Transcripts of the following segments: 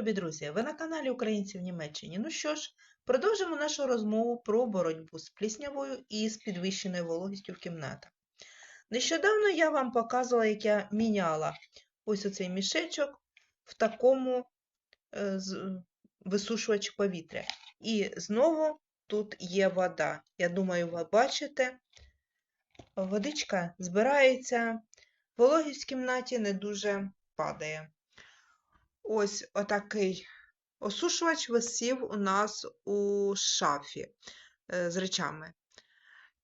любі друзі! Ви на каналі Українці в Німеччині. Ну що ж, продовжимо нашу розмову про боротьбу з пліснявою і з підвищеною вологістю в кімнатах. Нещодавно я вам показувала, як я міняла ось оцей мішечок в такому е, висушувачі повітря. І знову тут є вода. Я думаю, ви бачите, водичка збирається, вологість в кімнаті не дуже падає. Ось отакий осушувач висів у нас у шафі е, з речами.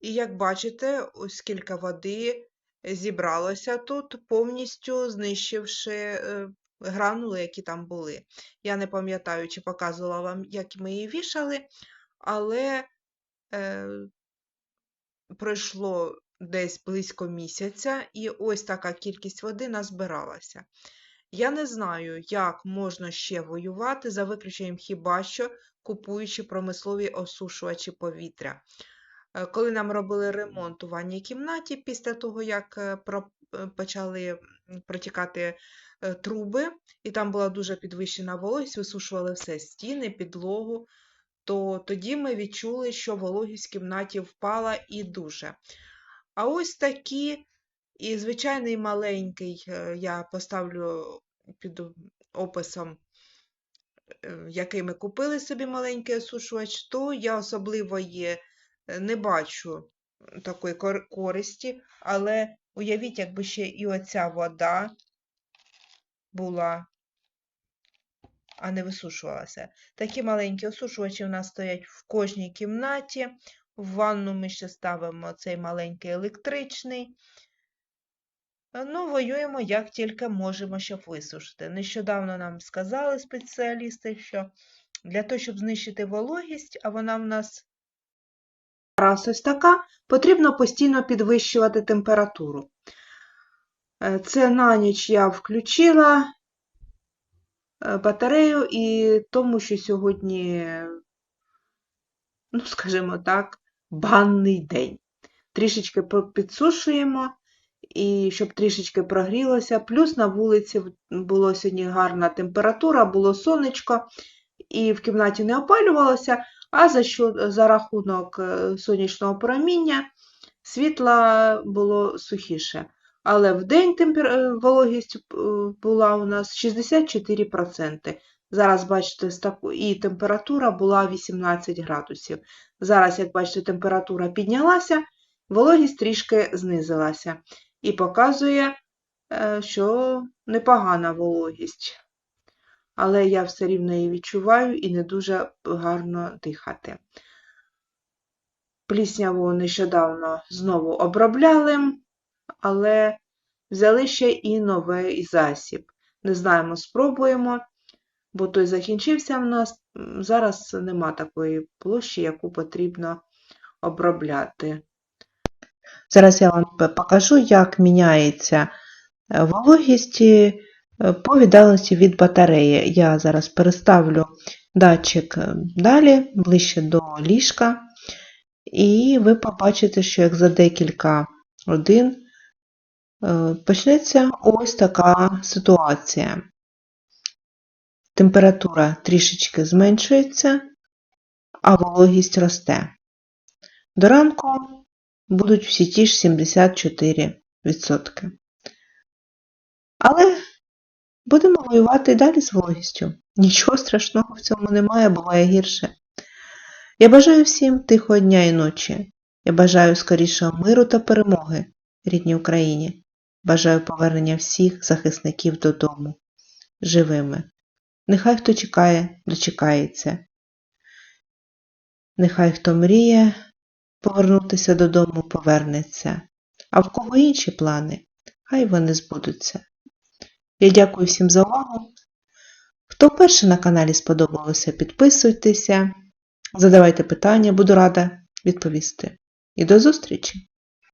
І як бачите, ось скільки води зібралося тут, повністю знищивши е, гранули, які там були. Я не пам'ятаю, чи показувала вам, як ми її вішали, але е, пройшло десь близько місяця, і ось така кількість води назбиралася. Я не знаю, як можна ще воювати, за виключенням хіба що купуючи промислові осушувачі повітря. Е, Коли нам робили ремонт у ванній кімнаті, після того, як е, е, почали протікати труби, і там була дуже підвищена вологість, висушували все стіни, підлогу, то тоді ми відчули, що вологість в кімнаті впала і дуже. А ось такі, і звичайний маленький, я поставлю під описом, е, який ми купили собі маленький осушувач, то я особливої е, не бачу такої користі, але уявіть, якби ще і оця вода була, а не висушувалася. Такі маленькі осушувачі у нас стоять в кожній кімнаті. В ванну ми ще ставимо цей маленький електричний. Е, Ну, воюємо як тільки можемо, щоб висушити. Нещодавно нам сказали спеціалісти, що для того, щоб знищити вологість, а вона в нас раз ось така, потрібно постійно підвищувати температуру. Е, Це на ніч я включила е, батарею і тому, що сьогодні, ну, скажімо так, банний день. Трішечки підсушуємо, і щоб трішечки прогрілося. Плюс на вулиці було сьогодні гарна температура, було сонечко, і в кімнаті не опалювалося, а за, що, за рахунок е, сонячного проміння світла було сухіше. Але в день темпер... е, вологість е, була у нас 64%. Зараз, бачите, і температура була 18 градусів. Зараз, як бачите, температура піднялася, вологість трішки знизилася і показує, е, що непогана вологість. Але я все рівно її відчуваю і не дуже гарно дихати. Плісняву нещодавно знову обробляли, але взяли ще і новий засіб. Не знаємо, спробуємо, бо той закінчився в нас. Зараз нема такої площі, яку потрібно обробляти. Зараз я вам покажу, як міняється е, вологість е, по віддаленості від батареї. Я зараз переставлю датчик е, далі, ближче до ліжка, і ви побачите, що як за декілька годин е, почнеться ось така ситуація. Температура трішечки зменшується, а вологість росте. До ранку будуть всі ті ж 74%. Але будемо воювати і далі з вологістю. Нічого страшного в цьому немає, буває гірше. Я бажаю всім тихого дня і ночі. Я бажаю скорішого миру та перемоги рідній Україні. Бажаю повернення всіх захисників додому живими. Нехай хто чекає, дочекається. Нехай хто мріє повернутися додому, повернеться. А в кого інші плани, хай вони збудуться. Я дякую всім за увагу. Хто вперше на каналі сподобалося, підписуйтеся, задавайте питання, буду рада відповісти. І до зустрічі!